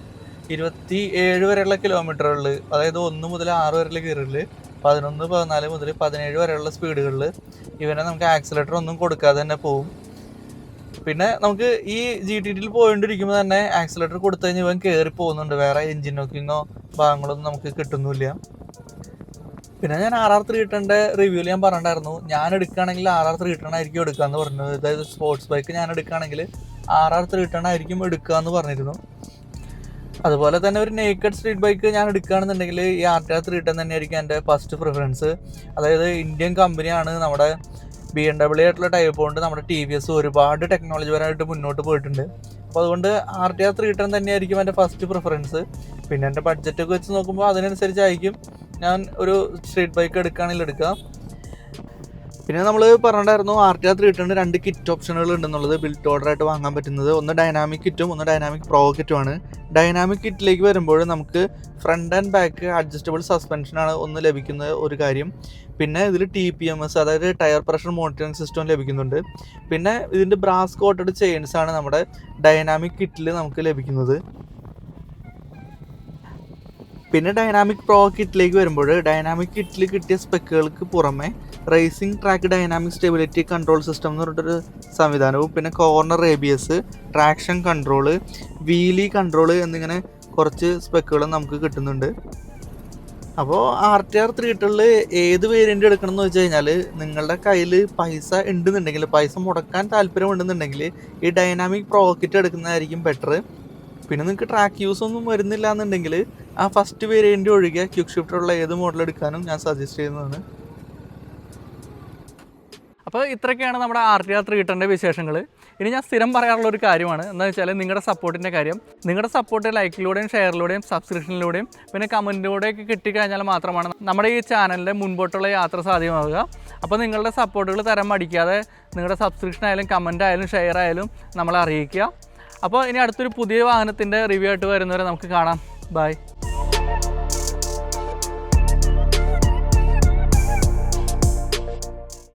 ഇരുപത്തി ഏഴ് വരെയുള്ള കിലോമീറ്ററുകളിൽ അതായത് ഒന്ന് മുതൽ ആറ് വരെയുള്ള ഗിയറിൽ പതിനൊന്ന് പതിനാല് മുതൽ പതിനേഴ് വരെയുള്ള സ്പീഡുകളിൽ ഇവനെ നമുക്ക് ആക്സിലേറ്റർ ഒന്നും കൊടുക്കാതെ തന്നെ പോവും. പിന്നെ നമുക്ക് ഈ ജി ടി ടിയിൽ പോയിണ്ടിരിക്കുമ്പോൾ തന്നെ ആക്സിലേറ്റർ കൊടുത്തു കഴിഞ്ഞാൽ ഇവൻ കയറി പോകുന്നുണ്ട്. വേറെ എഞ്ചിൻ നോക്കിങ്ങോ ഭാഗങ്ങളൊന്നും നമുക്ക് കിട്ടുന്നില്ല. പിന്നെ ഞാൻ ആർ ആർ ത്രീ കിട്ടേണ്ട റിവ്യൂവിൽ ഞാൻ പറഞ്ഞിട്ടുണ്ടായിരുന്നു. ഞാൻ എടുക്കുകയാണെങ്കിൽ ആർ ആർ ത്രീ കിട്ടണമായിരിക്കും ആയിരിക്കും എന്ന് പറഞ്ഞു അതായത് സ്പോർട്സ് ബൈക്ക് ഞാൻ എടുക്കുകയാണെങ്കിൽ ആർ ആർ ത്രീ കിട്ടണമായിരിക്കും എടുക്കുക എന്ന് പറഞ്ഞിരുന്നു. അതുപോലെ തന്നെ ഒരു നേക്കഡ് സ്ട്രീറ്റ് ബൈക്ക് ഞാൻ എടുക്കുകയാണെന്നുണ്ടെങ്കിൽ ഈ ആർ ടി ആർ ത്രീ കിട്ടാൻ തന്നെയായിരിക്കും എന്റെ ഫസ്റ്റ് പ്രിഫറൻസ് അതായത് ഇന്ത്യൻ കമ്പനിയാണ് നമ്മുടെ ബി എം ഡബ്ല്യു ആയിട്ടുള്ള ടൈപ്പ് കൊണ്ട് നമ്മുടെ ടി വി എസ് ഒരുപാട് ടെക്നോളജി പരമായിട്ട് മുന്നോട്ട് പോയിട്ടുണ്ട്. അപ്പോൾ അതുകൊണ്ട് R T R three ten തന്നെയായിരിക്കും എന്റെ ഫസ്റ്റ് പ്രിഫറൻസ് പിന്നെ എന്റെ ബഡ്ജറ്റൊക്കെ വെച്ച് നോക്കുമ്പോൾ അതിനനുസരിച്ചായിരിക്കും ഞാൻ ഒരു സ്ട്രീറ്റ് ബൈക്ക് എടുക്കുകയാണെങ്കിൽ എടുക്കാം. പിന്നെ നമ്മൾ പറഞ്ഞിട്ടായിരുന്നു ആർ ടി ആർ ത്രീ കിട്ടുന്ന രണ്ട് കിറ്റ് ഓപ്ഷനുകൾ ഉണ്ടെന്നുള്ളത് ബിൽറ്റ് ഓർഡർ ആയിട്ട് വാങ്ങാൻ പറ്റുന്നത്. ഒന്ന് ഡൈനാമിക് കിറ്റും ഒന്ന് ഡൈനാമിക് പ്രോ കിറ്റുമാണ് ഡൈനാമിക് കിറ്റിലേക്ക് വരുമ്പോൾ നമുക്ക് ഫ്രണ്ട് ആൻഡ് ബാക്ക് അഡ്ജസ്റ്റബിൾ സസ്പെൻഷനാണ് ഒന്ന് ലഭിക്കുന്ന ഒരു കാര്യം. പിന്നെ ഇതിൽ ടി പി എം എസ് അതായത് ടയർ പ്രഷർ മോണിറ്ററിംഗ് സിസ്റ്റം ലഭിക്കുന്നുണ്ട്. പിന്നെ ഇതിന്റെ ബ്രാസ് കോട്ടഡ് ചെയിൻസ് ആണ് നമ്മുടെ ഡൈനാമിക് കിറ്റിൽ നമുക്ക് ലഭിക്കുന്നത്. പിന്നെ ഡൈനാമിക് പ്രോ കിറ്റിലേക്ക് വരുമ്പോൾ ഡൈനാമിക് കിറ്റിൽ കിട്ടിയ സ്പെക്കുകൾക്ക് പുറമെ racing track dynamic stability control system എന്ന് പറഞ്ഞിട്ടൊരു സംവിധാനവും പിന്നെ corner S traction control wheelie control എന്നിങ്ങനെ കുറച്ച് സ്പെക്കുകൾ നമുക്ക് കിട്ടുന്നുണ്ട്. അപ്പോൾ ആർ ടി ആർ ത്രീ ടണിൽ ഏത് വേരിയന്റ് എടുക്കണം എന്ന് വെച്ച് കഴിഞ്ഞാൽ നിങ്ങളുടെ കയ്യിൽ പൈസ ഉണ്ടെന്നുണ്ടെങ്കിൽ പൈസ മുടക്കാൻ താല്പര്യമുണ്ടെന്നുണ്ടെങ്കിൽ ഈ ഡൈനാമിക് പ്രോ കിറ്റ് എടുക്കുന്നതായിരിക്കും ബെറ്റർ പിന്നെ നിങ്ങൾക്ക് ട്രാക്ക് യൂസ് ഒന്നും വരുന്നില്ല എന്നുണ്ടെങ്കിൽ ആ ഫസ്റ്റ് വേരിയന്റ് ഒഴികെ ക്യുക്ക് ഷിഫ്റ്ററുള്ള ഏത് മോഡൽ എടുക്കാനും ഞാൻ സജസ്റ്റ് ചെയ്യുന്നതാണ്. അപ്പോൾ ഇത്രയൊക്കെയാണ് നമ്മുടെ ആർ ടി ആർ ത്രീ ടെന്റെ വിശേഷങ്ങൾ. ഇനി ഞാൻ സ്ഥിരം പറയാറുള്ള ഒരു കാര്യമാണ്. എന്താ വെച്ചാൽ നിങ്ങളുടെ സപ്പോർട്ടിന്റെ കാര്യം. നിങ്ങളുടെ സപ്പോർട്ട് ലൈക്കിലൂടെയും ഷെയറിലൂടെയും സബ്സ്ക്രിപ്ഷനിലൂടെയും പിന്നെ കമന്റിലൂടെയൊക്കെ കിട്ടിക്കഴിഞ്ഞാൽ മാത്രമാണ് നമ്മുടെ ഈ ചാനലിന്റെ മുൻപോട്ടുള്ള യാത്ര സാധ്യമാവുക. അപ്പോൾ നിങ്ങളുടെ സപ്പോർട്ടുകൾ തരം മടിക്കാതെ നിങ്ങളുടെ സബ്സ്ക്രിപ്ഷൻ ആയാലും കമന്റ് ആയാലും ഷെയർ ആയാലും നമ്മളെ അറിയിക്കുക. അപ്പോൾ ഇനി അടുത്തൊരു പുതിയ വാഹനത്തിന്റെ റിവ്യൂ ആയിട്ട് വരുന്നവരെ നമുക്ക് കാണാം. ബൈ